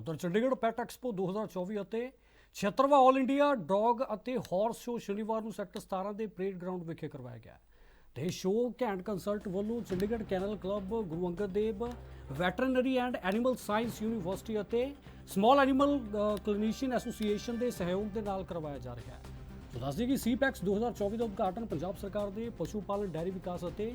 ਉਧਰ Chandigarh pet expo 2024 ਅਤੇ 76ਵਾਂ 올 ਇੰਡੀਆ ਡੌਗ ਅਤੇ ਹਾਰਸ ਸ਼ੋਅ ਸ਼ਨੀਵਾਰ ਨੂੰ ਸੈਕਟਰ 17 ਦੇ ਪਰੇਡ ਗਰਾਊਂਡ ਵਿਖੇ ਕਰਵਾਇਆ ਗਿਆ ਤੇ ਸ਼ੋਅ ਘੈਂਟ ਕੰਸਲਟ ਵੱਲੋਂ Chandigarh kennel club, Guru Angad Dev, veterinary and animal science university ਅਤੇ ਸਮਾਲ ਐਨੀਮਲ ਕਲੀਨਿਸ਼ੀਅਨ ਐਸੋਸੀਏਸ਼ਨ ਦੇ ਸਹਿਯੋਗ ਦੇ ਨਾਲ ਕਰਵਾਇਆ ਜਾ ਰਿਹਾ ਹੈ। ਸੋ ਦੱਸਦੇ ਕਿ ਸੀਪੈਕਸ 2024 ਦਾ ਉਦਘਾਟਨ ਪੰਜਾਬ ਸਰਕਾਰ ਦੇ ਪਸ਼ੂ ਪਾਲਣ, ਡੈਰੀ ਵਿਕਾਸ ਅਤੇ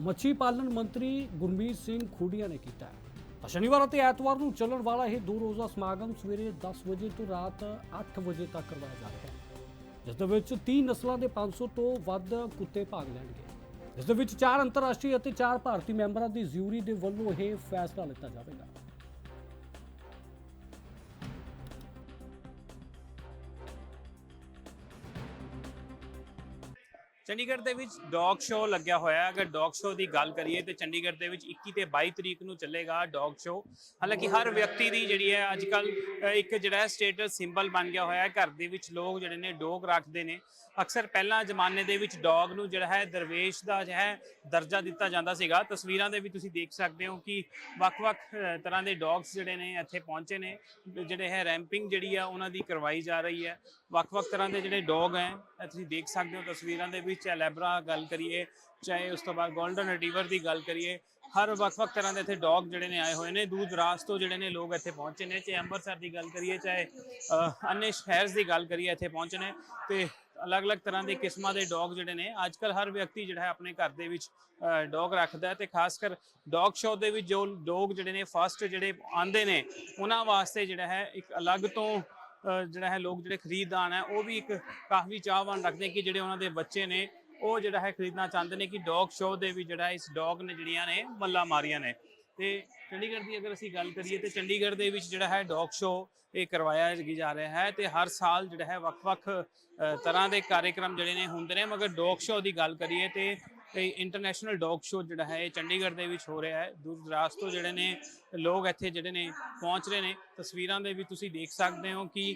ਮੱਛੀ ਪਾਲਣ ਮੰਤਰੀ ਗੁਰਮੀਤ ਸਿੰਘ ਖੂਡੀਆ ਨੇ ਕੀਤਾ ਹੈ। ਸ਼ਨੀਵਾਰ ਅਤੇ ਐਤਵਾਰ ਨੂੰ ਚੱਲਣ ਵਾਲਾ ਇਹ ਦੋ ਰੋਜ਼ਾ ਸਮਾਗਮ ਸਵੇਰੇ 10 ਵਜੇ ਤੋਂ ਰਾਤ 8 ਵਜੇ ਤੱਕ ਕਰਵਾਇਆ ਜਾ ਰਿਹਾ ਹੈ, ਜਿਸ ਦੇ ਵਿੱਚ 30 ਨਸਲਾਂ ਦੇ 500 ਤੋਂ ਵੱਧ ਕੁੱਤੇ ਭਾਗ ਲੈਣਗੇ। ਜਿਸ ਦੇ ਵਿੱਚ ਚਾਰ ਅੰਤਰਰਾਸ਼ਟਰੀ ਅਤੇ ਚਾਰ ਭਾਰਤੀ ਮੈਂਬਰਾਂ ਦੀ ਜਿਊਰੀ ਦੇ ਵੱਲੋਂ ਇਹ ਫੈਸਲਾ ਲਿੱਤਾ ਜਾਵੇਗਾ। ਚੰਡੀਗੜ੍ਹ ਦੇ ਵਿੱਚ ਡੌਗ ਸ਼ੋਅ ਲੱਗਿਆ ਹੋਇਆ ਹੈ। ਅਗਰ ਡੌਗ ਸ਼ੋਅ ਦੀ ਗੱਲ ਕਰੀਏ ਤੇ ਚੰਡੀਗੜ੍ਹ ਦੇ ਵਿੱਚ 21 ਤੇ 22 ਤਰੀਕ ਨੂੰ ਚੱਲੇਗਾ ਡੌਗ ਸ਼ੋਅ। ਹਾਲਾਂਕਿ ਹਰ ਵਿਅਕਤੀ ਦੀ ਜਿਹੜੀ ਹੈ ਅੱਜ ਕੱਲ ਇੱਕ ਜਿਹੜਾ ਹੈ ਸਟੇਟਸ ਸਿੰਬਲ ਬਣ ਗਿਆ ਹੋਇਆ ਹੈ। ਘਰ ਦੇ ਵਿੱਚ ਲੋਕ ਜਿਹੜੇ ਨੇ ਡੌਗ ਰੱਖਦੇ ਨੇ। ਅਕਸਰ ਪਹਿਲਾਂ ਜ਼ਮਾਨੇ ਦੇ ਵਿੱਚ ਡੌਗ ਨੂੰ ਜਿਹੜਾ ਹੈ ਦਰਵੇਸ਼ ਦਾ ਜਿਹੜਾ ਹੈ ਦਰਜਾ ਦਿੱਤਾ ਜਾਂਦਾ ਸੀਗਾ। ਤਸਵੀਰਾਂ ਦੇ ਵੀ ਤੁਸੀਂ ਦੇਖ ਸਕਦੇ ਹੋ ਕਿ ਵੱਖ-ਵੱਖ ਤਰ੍ਹਾਂ ਦੇ ਡੌਗਸ ਜਿਹੜੇ ਨੇ ਇੱਥੇ ਪਹੁੰਚੇ ਨੇ। ਜਿਹੜੇ ਹੈ ਰੈਂਪਿੰਗ ਜਿਹੜੀ ਆ, ਉਹਨਾਂ ਦੀ ਕਰਵਾਈ ਜਾ ਰਹੀ ਹੈ। ਵੱਖ-ਵੱਖ ਤਰ੍ਹਾਂ ਦੇ ਜਿਹੜੇ ਡੌਗ ਹੈ, ਤੁਸੀਂ ਦੇਖ ਸਕਦੇ ਹੋ ਤਸਵੀਰਾਂ ਦੇ ਵਿੱਚ। ਚਾਹੇ ਲੈਬਰਾ ਗੱਲ ਕਰੀਏ, ਚਾਹੇ ਉਸ ਤੋਂ ਬਾਅਦ 골ਡਨ ਰਿਟਰੀਵਰ ਦੀ ਗੱਲ ਕਰੀਏ, ਹਰ ਵੱਖ-ਵੱਖ ਤਰ੍ਹਾਂ ਦੇ ਇੱਥੇ ਡੌਗ ਜਿਹੜੇ ਨੇ ਆਏ ਹੋਏ ਨੇ, ਦੂਰ ਦਰਾਜ਼ ਤੋਂ ਜਿਹੜੇ ਨੇ ਲੋਕ ਇੱਥੇ ਪਹੁੰਚੇ ਨੇ, ਚਾਹੇ ਅੰਮ੍ਰਿਤਸਰ ਦੀ ਗੱਲ ਕਰੀਏ, ਚਾਹੇ ਅੰਨੇ ਸ਼ਹਿਰ ਦੀ ਗੱਲ ਕਰੀਏ, ਇੱਥੇ ਪਹੁੰਚੇ ਨੇ, ਤੇ ਅਲੱਗ-ਅਲੱਗ ਤਰ੍ਹਾਂ ਦੇ ਕਿਸਮਾਂ ਦੇ ਡੌਗ ਜਿਹੜੇ ਨੇ ਅੱਜ ਕੱਲ ਹਰ ਵਿਅਕਤੀ ਜਿਹੜਾ ਹੈ ਆਪਣੇ ਘਰ ਦੇ ਵਿੱਚ ਡੌਗ ਰੱਖਦਾ ਹੈ ਤੇ ਖਾਸ ਕਰ ਡੌਗ ਸ਼ੋਅ ਦੇ ਵਿੱਚ ਜੋ ਡੌਗ ਜਿਹੜੇ ਨੇ, ਫਸਟ ਜਿਹੜੇ ਆਂਦੇ ਨੇ, ਉਹਨਾਂ ਵਾਸਤੇ ਜਿਹੜਾ ਹੈ ਇੱਕ ਅਲੱਗ ਤੋਂ ਜਿਹੜਾ ਹੈ, ਲੋਕ ਜਿਹੜੇ ਖਰੀਦਦਾਰ ਹੈ, ਉਹ ਵੀ ਇੱਕ ਕਾਫੀ ਚਾਹਵਾਨ ਰੱਖਦੇ ਕਿ ਜਿਹੜੇ ਉਹਨਾਂ ਦੇ ਬੱਚੇ ਨੇ, ਉਹ ਜਿਹੜਾ ਹੈ, ਖਰੀਦਣਾ ਚਾਹੁੰਦੇ ਨੇ ਕਿ ਡੌਗ ਸ਼ੋਅ ਦੇ ਵੀ ਜਿਹੜਾ ਇਸ ਡੌਗ ਨੇ ਜਿਹੜੀਆਂ ਨੇ, ਮੱਲਾ ਮਾਰੀਆਂ ਨੇ। ਤੇ ਚੰਡੀਗੜ੍ਹ ਦੀ ਅਗਰ ਅਸੀਂ ਗੱਲ ਕਰੀਏ ਤੇ ਚੰਡੀਗੜ੍ਹ ਦੇ ਵਿੱਚ ਜਿਹੜਾ ਹੈ, ਡੌਗ ਸ਼ੋਅ ਇਹ ਕਰਵਾਇਆ ਜਾ ਰਿਹਾ ਹੈ ਤੇ ਹਰ ਸਾਲ ਜਿਹੜਾ ਹੈ, ਵੱਖ-ਵੱਖ ਤਰ੍ਹਾਂ ਦੇ ਕਾਰਜਕ੍ਰਮ ਜਿਹੜੇ ਨੇ ਹੁੰਦੇ ਨੇ। ਮਗਰ ਡੌਗ ਸ਼ੋਅ ਦੀ ਗੱਲ ਕਰੀਏ ਤੇ ਇੰਟਰਨੈਸ਼ਨਲ ਡੌਗ ਸ਼ੋਅ ਜਿਹੜਾ ਹੈ, ਇਹ ਚੰਡੀਗੜ੍ਹ ਦੇ ਵਿੱਚ ਹੋ ਰਿਹਾ ਹੈ। ਦੂਰ ਦਰਾਜ਼ ਤੋਂ ਜਿਹੜੇ ਨੇ ਲੋਕ ਇੱਥੇ ਜਿਹੜੇ ਨੇ ਪਹੁੰਚ ਰਹੇ ਨੇ, ਤਸਵੀਰਾਂ ਦੇ ਵੀ ਤੁਸੀਂ ਦੇਖ ਸਕਦੇ ਹੋ ਕਿ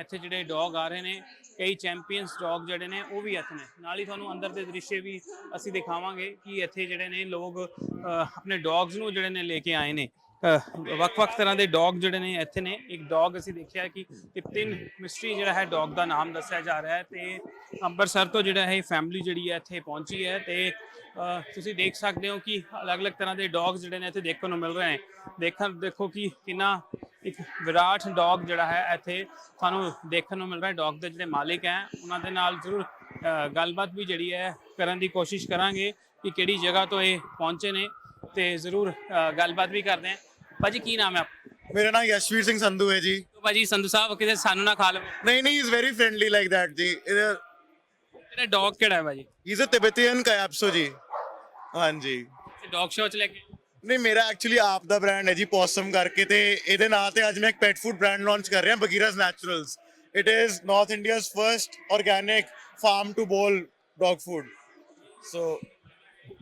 ਇੱਥੇ ਜਿਹੜੇ ਡੌਗ ਆ ਰਹੇ ਨੇ, ਕਈ ਚੈਂਪੀਅਨਸ ਡੌਗ ਜਿਹੜੇ ਨੇ, ਉਹ ਵੀ ਇੱਥੇ ਨੇ। ਨਾਲ ਹੀ ਤੁਹਾਨੂੰ ਅੰਦਰ ਦੇ ਦ੍ਰਿਸ਼ ਵੀ ਅਸੀਂ ਦਿਖਾਵਾਂਗੇ ਕਿ ਇੱਥੇ ਜਿਹੜੇ ਨੇ ਲੋਕ ਆਪਣੇ ਡੌਗਸ ਨੂੰ ਜਿਹੜੇ ਨੇ ਲੈ ਕੇ ਆਏ ਨੇ। ਵੱਖ-ਵੱਖ ਤਰ੍ਹਾਂ ਦੇ ਡੌਗ ਜਿਹੜੇ ਨੇ, ਇੱਥੇ ਨੇ। ਇੱਕ ਡੌਗ ਅਸੀਂ ਦੇਖਿਆ ਕਿ ਟਿਪਟਿਨ ਮਿਸਟਰੀ ਜਿਹੜਾ ਹੈ, ਡੌਗ ਦਾ ਨਾਮ ਦੱਸਿਆ ਜਾ ਰਿਹਾ ਹੈ ਤੇ ਅੰਮ੍ਰਿਤਸਰ ਤੋਂ ਜਿਹੜਾ ਹੈ ਫੈਮਿਲੀ ਜਿਹੜੀ ਹੈ, ਇੱਥੇ ਪਹੁੰਚੀ ਹੈ ਤੇ ਤੁਸੀਂ ਦੇਖ ਸਕਦੇ ਹੋ ਕਿ ਅਲੱਗ-ਅਲੱਗ ਤਰ੍ਹਾਂ ਦੇ ਡੌਗਸ ਜਿਹੜੇ ਨੇ, ਇੱਥੇ ਦੇਖਣ ਨੂੰ ਮਿਲ ਰਹੇ ਨੇ। ਦੇਖਣ, ਦੇਖੋ ਕਿ ਕਿੰਨਾ ਇੱਕ ਵਿਰਾਟ ਡੌਗ ਜਿਹੜਾ ਹੈ, ਇੱਥੇ ਸਾਨੂੰ ਦੇਖਣ ਨੂੰ ਮਿਲ ਰਿਹਾ। ਡੌਗ ਦੇ ਜਿਹੜੇ ਮਾਲਿਕ ਹੈ, ਉਹਨਾਂ ਦੇ ਨਾਲ ਜ਼ਰੂਰ ਗੱਲਬਾਤ ਵੀ ਜਿਹੜੀ ਹੈ, ਕਰਨ ਦੀ ਕੋਸ਼ਿਸ਼ ਕਰਾਂਗੇ ਕਿ ਕਿਹੜੀ ਜਗ੍ਹਾ ਤੋਂ ਇਹ ਪਹੁੰਚੇ ਨੇ ਤੇ ਜ਼ਰੂਰ ਗੱਲਬਾਤ ਵੀ ਕਰਦੇ ਹਾਂ। ਭਾਜੀ ਕੀ ਨਾਮ ਹੈ ਆਪਣਾ ਮੇਰਾ ਨਾਮ ਯਸ਼ਵੀਰ ਸਿੰਘ ਸੰਧੂ ਹੈ ਜੀ। ਭਾਜੀ ਸੰਧੂ ਸਾਹਿਬ ਕਿਤੇ ਸਾਨੂੰ ਨਾ ਖਾ ਲਵੇ। ਨਹੀਂ ਨਹੀਂ is very friendly like that ਜੀ। ਤੇਰਾ ਡੌਗ ਕਿਹੜਾ ਹੈ ਭਾਜੀ? ਇਜ਼ ਅ ਤਿਬੇਟੀਅਨ ਕੈਪਸੋ ਜੀ। ਹਾਂਜੀ। ਡੌਗ ਸ਼ੋਅ ਚ ਲੈ ਕੇ? ਨਹੀਂ ਮੇਰਾ ਐਕਚੁਅਲੀ ਆਪ ਦਾ ਬ੍ਰਾਂਡ ਹੈ ਜੀ ਪੋਸਮ ਕਰਕੇ ਤੇ ਇਹਦੇ ਨਾਂ ਤੇ ਅੱਜ ਮੈਂ ਇੱਕ ਪੈਟ ਫੂਡ ਬ੍ਰਾਂਡ ਲਾਂਚ ਕਰ ਰਿਹਾ Bagheera's naturals it is north India's first organic farm to bowl dog food so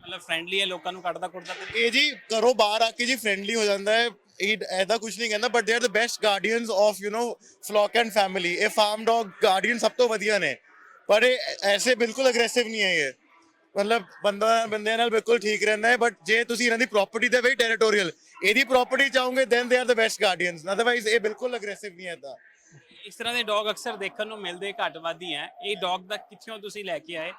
ਮਤਲਬ ਫ੍ਰੈਂਡਲੀ ਹੈ ਲੋਕਾਂ ਨੂੰ ਕੱਢਦਾ ਕੁੱਟਦਾ ਤੇ ਇਹ ਜੀ ਘਰੋਂ ਬਾਹਰ ਆ ਕੇ ਜੀ ਫ੍ਰੈਂਡਲੀ ਹੋ ਜਾਂਦਾ ਹੈ। ਇਹ ਐਦਾ ਕੁਝ ਨਹੀਂ ਕਹਿੰਦਾ but they are the best guardians of you know flock and family ਇਹ ਫਾਰਮ ਡੌਗ ਗਾਰਡੀਅਨ ਸਭ ਤੋਂ ਵਧੀਆ ਨੇ। ਪਰ ਇਹ ਐਸੇ ਬਿਲਕੁਲ ਅਗਰੈਸਿਵ ਨਹੀਂ ਹੈ ਇਹ। ਮਤਲਬ ਬੰਦਾ ਬੰਦਿਆਂ ਨਾਲ ਬਿਲਕੁਲ ਠੀਕ ਰਹਿੰਦਾ ਹੈ ਬਟ ਜੇ ਤੁਸੀਂ ਇਹਨਾਂ ਦੀ ਪ੍ਰਾਪਰਟੀ ਦੇ ਵੇ ਟੈਰੀਟੋਰੀਅਲ ਇਹਦੀ ਪ੍ਰਾਪਰਟੀ ਚਾਹੋਗੇ then they are the best guardians otherwise ਇਹ ਬਿਲਕੁਲ ਅਗਰੈਸਿਵ ਨਹੀਂ ਹੈ ਤਾਂ ਇਸ ਤਰ੍ਹਾਂ ਦੇ ਡੌਗ ਅਕਸਰ ਦੇਖਣ ਨੂੰ ਮਿਲਦੇ ਘੱਟ ਹੈ ਇਹ ਡੌਗ ਦਾ ਕਿੱਥੋਂ ਤੁਸੀਂ ਲੈ ਕੇ ਆਏ?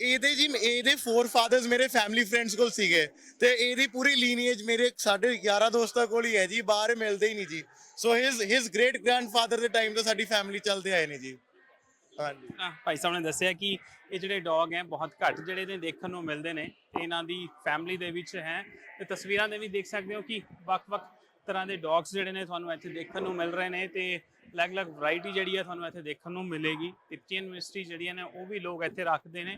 ਇਹਦੇ ਜੀ, ਇਹਦੇ ਫੋਰ ਫਾਦਰਸ ਮੇਰੇ ਫੈਮਿਲੀ ਫਰੈਂਡਸ ਕੋਲ ਸੀਗੇ ਤੇ ਇਹਦੀ ਪੂਰੀ ਲੀਨੀਏਜ ਮੇਰੇ ਸਾਡੇ ਯਾਰਾਂ ਦੋਸਤਾਂ ਕੋਲ ਹੀ ਹੈ ਜੀ, ਬਾਹਰ ਮਿਲਦੇ ਹੀ ਨਹੀਂ ਜੀ। So his his great grandfather ਦੇ ਟਾਈਮ ਤੋਂ ਸਾਡੀ ਫੈਮਿਲੀ ਚੱਲਦੇ ਆਏ ਨੇ ਜੀ। ਹਾਂਜੀ। ਭਾਈ ਸਾਹਿਬ ਨੇ ਦੱਸਿਆ ਕਿ ਇਹ ਜਿਹੜੇ ਡੌਗ ਹੈ, ਬਹੁਤ ਘੱਟ ਜਿਹੜੇ ਨੇ ਦੇਖਣ ਨੂੰ ਮਿਲਦੇ ਨੇ, ਤੇ ਇਹਨਾਂ ਦੀ ਫੈਮਿਲੀ ਦੇ ਵਿੱਚ ਹੈ। ਤੇ ਤਸਵੀਰਾਂ ਦੇ ਵੀ ਦੇਖ ਸਕਦੇ ਹੋ ਕਿ ਵੱਖ-ਵੱਖ ਤਰ੍ਹਾਂ ਦੇ ਡੌਗਸ ਜਿਹੜੇ ਨੇ ਤੁਹਾਨੂੰ ਇੱਥੇ ਦੇਖਣ ਨੂੰ ਮਿਲ ਰਹੇ ਨੇ ਤੇ ਅਲੱਗ-ਅਲੱਗ ਵੈਰਾਈਟੀ ਜਿਹੜੀ ਹੈ ਤੁਹਾਨੂੰ ਇੱਥੇ ਦੇਖਣ ਨੂੰ ਮਿਲੇਗੀ। ਟਿਪਚੀਅਨ ਮਿਸਟਰੀ ਜਿਹੜੀਆਂ ਨੇ ਉਹ ਵੀ ਲੋਕ ਇੱਥੇ ਰੱਖਦੇ ਨੇ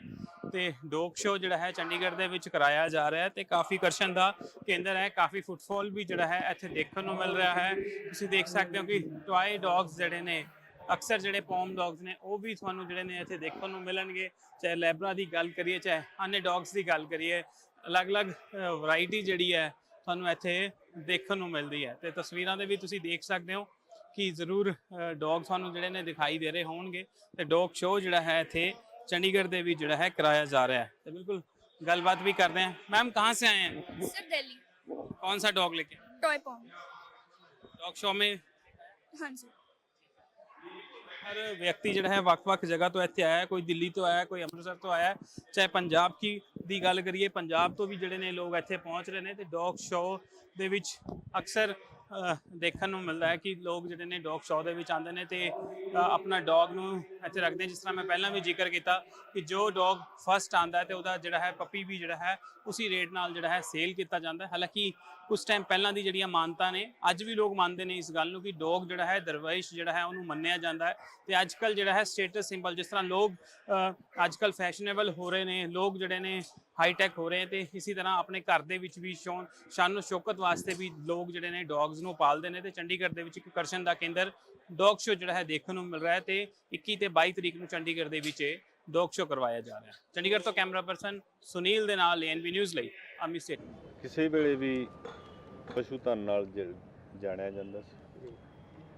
ਤੇ ਡੌਗ ਸ਼ੋਅ ਜਿਹੜਾ ਹੈ ਚੰਡੀਗੜ੍ਹ ਦੇ ਵਿੱਚ ਕਰਾਇਆ ਜਾ ਰਿਹਾ ਹੈ ਤੇ ਕਾਫੀ ਆਕਰਸ਼ਣ ਦਾ ਕੇਂਦਰ ਹੈ, ਕਾਫੀ ਫੁੱਟਫਾਲ ਵੀ ਜਿਹੜਾ ਹੈ ਇੱਥੇ ਦੇਖਣ ਨੂੰ ਮਿਲ ਰਿਹਾ ਹੈ। ਤੁਸੀਂ ਦੇਖ ਸਕਦੇ ਹੋ ਕਿ ਟੋਏ ਡੌਗਸ ਜਿਹੜੇ ਨੇ, ਅਕਸਰ ਜਿਹੜੇ ਪੌਮ ਡੌਗਸ ਨੇ ਉਹ ਵੀ ਤੁਹਾਨੂੰ ਜਿਹੜੇ ਨੇ ਇੱਥੇ ਦੇਖਣ ਨੂੰ ਮਿਲਣਗੇ। ਚਾਹੇ ਲੈਬਰਾ ਦੀ ਗੱਲ ਕਰੀਏ, ਚਾਹੇ ਅਨੇ ਡੌਗਸ ਦੀ ਗੱਲ ਕਰੀਏ ਅਲੱਗ-ਅਲੱਗ ਵੈਰਾਈਟੀ ਜਿਹੜੀ ਹੈ ਤੁਹਾਨੂੰ ਇੱਥੇ ਦੇਖਣ ਨੂੰ ਮਿਲਦੀ ਹੈ ਤੇ ਤਸਵੀਰਾਂ ਦੇ ਵੀ ਤੁਸੀਂ ਦੇਖ ਸਕਦੇ ਹੋ ਕਿ ਜ਼ਰੂਰ ਡੌਗ ਤੁਹਾਨੂੰ ਜਿਹੜੇ ਨੇ ਦਿਖਾਈ ਦੇ ਰਹੇ ਹੋਣਗੇ ਤੇ ਡੌਗ ਸ਼ੋਅ ਜਿਹੜਾ ਹੈ ਇੱਥੇ ਚੰਡੀਗੜ੍ਹ ਦੇ ਵੀ ਜਿਹੜਾ ਹੈ ਕਰਾਇਆ ਜਾ ਰਿਹਾ ਹੈ ਤੇ ਬਿਲਕੁਲ ਗੱਲਬਾਤ ਵੀ ਕਰਦੇ हैं मैम कहाँ से आए हैं सर दिल्ली कौन सा डॉग लेके टॉय पॉन्ड डॉग शो में ਹਾਂਜੀ ਹਰ ਵਿਅਕਤੀ ਜਿਹੜਾ ਹੈ ਵੱਖ-ਵੱਖ ਜਗ੍ਹਾ ਤੋਂ ਇੱਥੇ ਆਇਆ ਹੈ, ਕੋਈ ਦਿੱਲੀ ਤੋਂ ਆਇਆ ਹੈ ਕੋਈ ਅੰਮ੍ਰਿਤਸਰ ਤੋਂ ਆਇਆ ਹੈ, ਚਾਹੇ ਪੰਜਾਬ ਕੀ ਦੀ ਗੱਲ ਕਰੀਏ, ਪੰਜਾਬ ਤੋਂ ਵੀ ਜਿਹੜੇ ਨੇ ਲੋਕ ਇੱਥੇ ਪਹੁੰਚ ਰਹੇ ਨੇ ਤੇ ਡੌਗ ਸ਼ੋਅ ਦੇ ਵਿੱਚ ਅਕਸਰ ਦੇਖਣ ਨੂੰ ਮਿਲਦਾ ਹੈ ਕਿ ਲੋਕ ਜਿਹੜੇ ਨੇ ਡੌਗ ਸ਼ੋਅ ਦੇ ਵਿੱਚ ਆਉਂਦੇ ਨੇ ਤੇ ਆਪਣਾ ਡੌਗ ਨੂੰ ਇੱਥੇ ਰੱਖਦੇ ਜਿਸ ਤਰ੍ਹਾਂ ਮੈਂ ਪਹਿਲਾਂ ਵੀ ਜ਼ਿਕਰ ਕੀਤਾ ਕਿ ਜੋ ਡੌਗ ਫਸਟ ਆਂਦਾ ਹੈ ਤੇ ਉਹਦਾ ਜਿਹੜਾ ਹੈ ਪੱਪੀ ਵੀ ਜਿਹੜਾ ਹੈ, ਉਸੇ ਰੇਟ ਨਾਲ ਜਿਹੜਾ ਹੈ ਸੇਲ ਕੀਤਾ ਜਾਂਦਾ ਹੈ। ਹਾਲਾਂਕਿ ਕੁਝ ਟਾਈਮ ਪਹਿਲਾਂ ਦੀ ਜਿਹੜੀਆਂ ਮਾਨਤਾ ਨੇ, ਅੱਜ ਵੀ ਲੋਕ ਮੰਨਦੇ ਨੇ ਇਸ ਗੱਲ ਨੂੰ ਕਿ ਡੌਗ ਜਿਹੜਾ ਹੈ ਦਰਵੇਸ਼ ਜਿਹੜਾ ਹੈ ਉਹਨੂੰ ਮੰਨਿਆ ਜਾਂਦਾ ਹੈ ਤੇ ਅੱਜ ਕੱਲ ਜਿਹੜਾ ਹੈ ਸਟੇਟਸ ਸਿੰਬਲ, ਜਿਸ ਤਰ੍ਹਾਂ ਲੋਕ ਅੱਜ ਕੱਲ ਫੈਸ਼ਨੇਬਲ ਹੋ ਰਹੇ ਨੇ, ਲੋਕ ਜਿਹੜੇ ਨੇ ਹਾਈ ਟੈਕ ਹੋ ਰਹੇ ਨੇ ਤੇ ਇਸੇ ਤਰ੍ਹਾਂ ਆਪਣੇ ਘਰ ਦੇ ਵਿੱਚ ਵੀ ਸ਼ੌਨ ਸ਼ਾਨੋ ਸ਼ੌਕਤ ਵਾਸਤੇ ਵੀ ਲੋਕ ਜਿਹੜੇ ਨੇ ਡੌਗਸ ਨੂੰ ਪਾਲਦੇ ਨੇ ਤੇ ਚੰਡੀਗੜ੍ਹ ਦੇ ਵਿੱਚ ਇੱਕ ਆਕਰਸ਼ਣ ਦਾ ਕੇਂਦਰ ਡੌਗ ਸ਼ੋ ਜਿਹੜਾ ਹੈ ਦੇਖਣ ਨੂੰ ਮਿਲ ਰਿਹਾ ਹੈ ਤੇ 21 ਤੇ 22 ਤਰੀਕ ਨੂੰ ਚੰਡੀਗੜ੍ਹ ਦੇ ਵਿੱਚ ਇਹ ਡੌਗ ਸ਼ੋ ਕਰਵਾਇਆ ਜਾ ਰਿਹਾ ਹੈ। ਚੰਡੀਗੜ੍ਹ ਤੋਂ ਕੈਮਰਾ ਪਰਸਨ ਸੁਨੀਲ ਦੇ ਨਾਲ ਐਨਬੀ ਨਿਊਜ਼ ਲਈ ਅਮਿਤ ਸੇਠ। ਕਿਸੇ ਵੇਲੇ ਵੀ ਪਸ਼ੂ ਧਨ ਨਾਲ ਜਾਣਿਆ ਜਾਂਦਾ ਸੀ।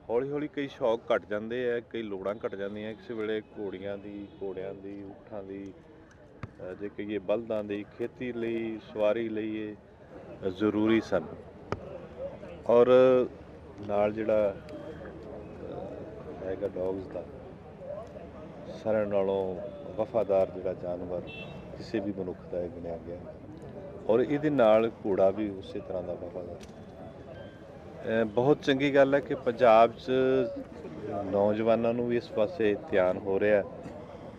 ਹੌਲੀ ਹੌਲੀ ਕਈ ਸ਼ੌਕ ਘਟ ਜਾਂਦੇ ਆ, ਕਈ ਲੋੜਾਂ ਘਟ ਜਾਂਦੀਆਂ। ਕਿਸੇ ਵੇਲੇ ਘੋੜੀਆਂ ਦੀ, ਘੋੜਿਆਂ ਦੀ, ਊਠਾਂ ਦੀ ਜੇ ਕਹੀਏ ਬਲਦਾਂ ਦੀ ਖੇਤੀ ਲਈ, ਸਵਾਰੀ ਲਈ ਇਹ ਜ਼ਰੂਰੀ ਸਨ। ਔਰ ਨਾਲ ਜਿਹੜਾ ਹੈਗਾ ਡੌਗਸ ਦਾ, ਸਾਰਿਆਂ ਨਾਲੋਂ ਵਫਾਦਾਰ ਜਿਹੜਾ ਜਾਨਵਰ ਕਿਸੇ ਵੀ ਮਨੁੱਖ ਦਾ ਇਹ ਗਿਣਿਆ ਗਿਆ। ਔਰ ਇਹਦੇ ਨਾਲ ਘੋੜਾ ਵੀ ਉਸੇ ਤਰ੍ਹਾਂ ਦਾ ਵਫਾਦਾਰ। ਬਹੁਤ ਚੰਗੀ ਗੱਲ ਹੈ ਕਿ ਪੰਜਾਬ 'ਚ ਨੌਜਵਾਨਾਂ ਨੂੰ ਵੀ ਇਸ ਪਾਸੇ ਧਿਆਨ ਹੋ ਰਿਹਾ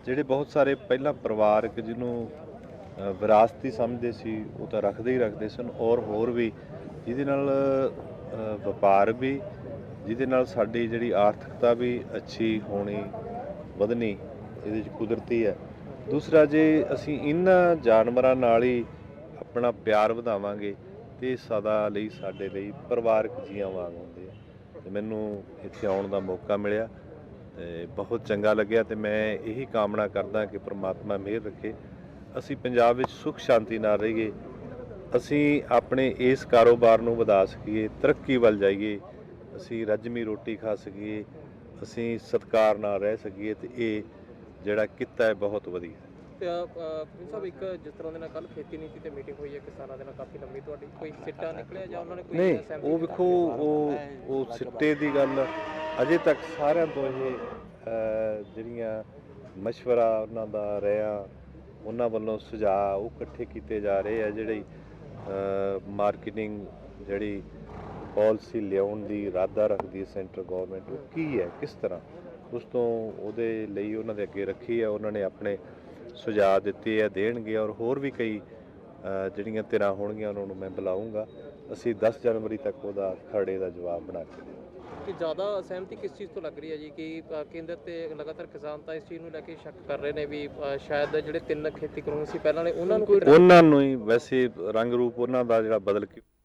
ਜਿਹੜੇ ਬਹੁਤ ਸਾਰੇ ਪਹਿਲਾਂ ਪਰਿਵਾਰਕ ਜਿਹਨੂੰ ਵਿਰਾਸਤੀ ਸਮਝਦੇ ਸੀ, ਉਹ ਤਾਂ ਰੱਖਦੇ ਹੀ ਰੱਖਦੇ ਸਨ ਔਰ ਹੋਰ ਵੀ, ਜਿਹਦੇ ਨਾਲ ਵਪਾਰ ਵੀ, ਜਿਹਦੇ ਨਾਲ ਸਾਡੀ ਜਿਹੜੀ ਆਰਥਿਕਤਾ ਵੀ ਅੱਛੀ ਹੋਣੀ, ਵਧਣੀ, ਇਹਦੇ 'ਚ ਕੁਦਰਤੀ ਹੈ। ਦੂਸਰਾ ਜੇ ਅਸੀਂ ਇਹਨਾਂ ਜਾਨਵਰਾਂ ਨਾਲ ਹੀ ਆਪਣਾ ਪਿਆਰ ਵਧਾਵਾਂਗੇ, ਤੇ ਸਦਾ ਲਈ ਸਾਡੇ ਲਈ ਪਰਿਵਾਰਕ ਜੀਆਂ ਵਾਂਗ ਹੁੰਦੇ ਆ। ਤੇ ਮੈਨੂੰ ਇੱਥੇ ਆਉਣ ਦਾ ਮੌਕਾ ਮਿਲਿਆ, ਤੇ ਬਹੁਤ ਚੰਗਾ ਲੱਗਿਆ, ਤੇ ਮੈਂ ਇਹੀ ਕਾਮਨਾ ਕਰਦਾ ਕਿ ਪ੍ਰਮਾਤਮਾ ਮਿਹਰ ਰੱਖੇ। ਅਸੀਂ ਪੰਜਾਬ ਵਿੱਚ ਸੁਖ ਸ਼ਾਂਤੀ ਨਾਲ ਰਹੀਏ ਅਸੀਂ ਆਪਣੇ ਇਸ ਕਾਰੋਬਾਰ ਨੂੰ ਵਧਾ ਸਕੀਏ ਤਰੱਕੀ ਵੱਲ ਜਾਈਏ ਅਸੀਂ ਰੱਜਮੀ ਰੋਟੀ ਖਾ ਸਕੀਏ ਅਸੀਂ ਸਤਕਾਰ ਨਾਲ ਰਹਿ ਸਕੀਏ ਤੇ ਇਹ ਜਿਹੜਾ ਕਿੱਤਾ ਹੈ ਬਹੁਤ ਵਧੀਆ ਤੇ ਪ੍ਰਿੰਸ ਸਾਹਿਬ ਇੱਕ ਜਿਸ ਤਰ੍ਹਾਂ ਦੇ ਨਾਲ ਕੱਲ ਖੇਤੀ ਨੀਤੀ ਤੇ ਮੀਟਿੰਗ ਹੋਈ ਹੈ ਕਿਸਾਨਾਂ ਦੇ ਨਾਲ ਕਾਫੀ ਲੰਮੀ ਤੁਹਾਡੀ ਕੋਈ ਸਿੱਟਾ ਨਿਕਲਿਆ ਜਾਂ ਉਹਨਾਂ ਨੇ ਕੋਈ ਨਹੀਂ ਸਹਿਮਤੀ ਉਹ ਦਿੱਤੀ? ਵੇਖੋ ਉਹ ਉਹ ਸਿੱਟੇ ਦੀ ਗੱਲ ਅਜੇ ਤੱਕ ਸਾਰਿਆਂ ਤੋਂ ਇਹ ਅਹ, ਜਿਹੜੀਆਂ مشورہ ਉਹਨਾਂ ਦਾ ਰਿਹਾ ਉਹਨਾਂ ਵੱਲੋਂ ਸੁਝਾਅ ਉਹ ਇਕੱਠੇ ਕੀਤੇ ਜਾ ਰਹੇ ਆ ਜਿਹੜੀ ਮਾਰਕੀਟਿੰਗ ਜਿਹੜੀ ਪਾਲਿਸੀ ਲਿਆਉਣ ਦੀ, ਇਰਾਦਾ ਰੱਖਦੀ ਹੈ ਸੈਂਟਰ ਗਵਰਨਮੈਂਟ, ਉਹ ਕੀ ਹੈ, ਕਿਸ ਤਰ੍ਹਾਂ? ਉਸ ਤੋਂ ਉਹਦੇ ਲਈ ਉਹਨਾਂ ਦੇ ਅੱਗੇ ਰੱਖੀ ਹੈ, ਉਹਨਾਂ ਨੇ ਆਪਣੇ ਸੁਝਾਅ ਦਿੱਤੇ ਆ, ਦੇਣਗੇ ਔਰ ਹੋਰ ਵੀ ਕਈ ਜਿਹੜੀਆਂ ਧਿਰਾਂ ਹੋਣਗੀਆਂ, ਉਹਨਾਂ ਨੂੰ ਮੈਂ ਬੁਲਾਉਂਗਾ ਅਸੀਂ 10 ਜਨਵਰੀ ਤੱਕ ਉਹਦਾ ਖਰੜੇ ਦਾ ਜਵਾਬ ਬਣਾ ਕੇ ਦੇਵਾਂਗੇ। ਕਿ ਜ਼ਿਆਦਾ ਸਹਿਮਤੀ ਕਿਸ ਚੀਜ਼ ਤੋਂ ਲੱਗ ਰਹੀ ਹੈ ਜੀ? ਕਿ ਅ, ਕੇਂਦਰ ਤੇ ਲਗਾਤਾਰ ਕਿਸਾਨ ਤਾਂ ਇਸ ਚੀਜ਼ ਨੂੰ ਲੈ ਕੇ ਸ਼ੱਕ ਕਰ ਰਹੇ ਨੇ ਵੀ ਅ, ਸ਼ਾਇਦ ਜਿਹੜੇ ਤਿੰਨ ਖੇਤੀ ਕਾਨੂੰਨ ਸੀ ਪਹਿਲਾਂ ਵਾਲੇ ਉਹਨਾਂ ਨੂੰ ਕੋਈ ਉਹਨਾਂ ਨੂੰ ਹੀ ਵੈਸੇ ਰੰਗ ਰੂਪ ਉਹਨਾਂ ਦਾ ਜਿਹੜਾ ਬਦਲ ਕੇ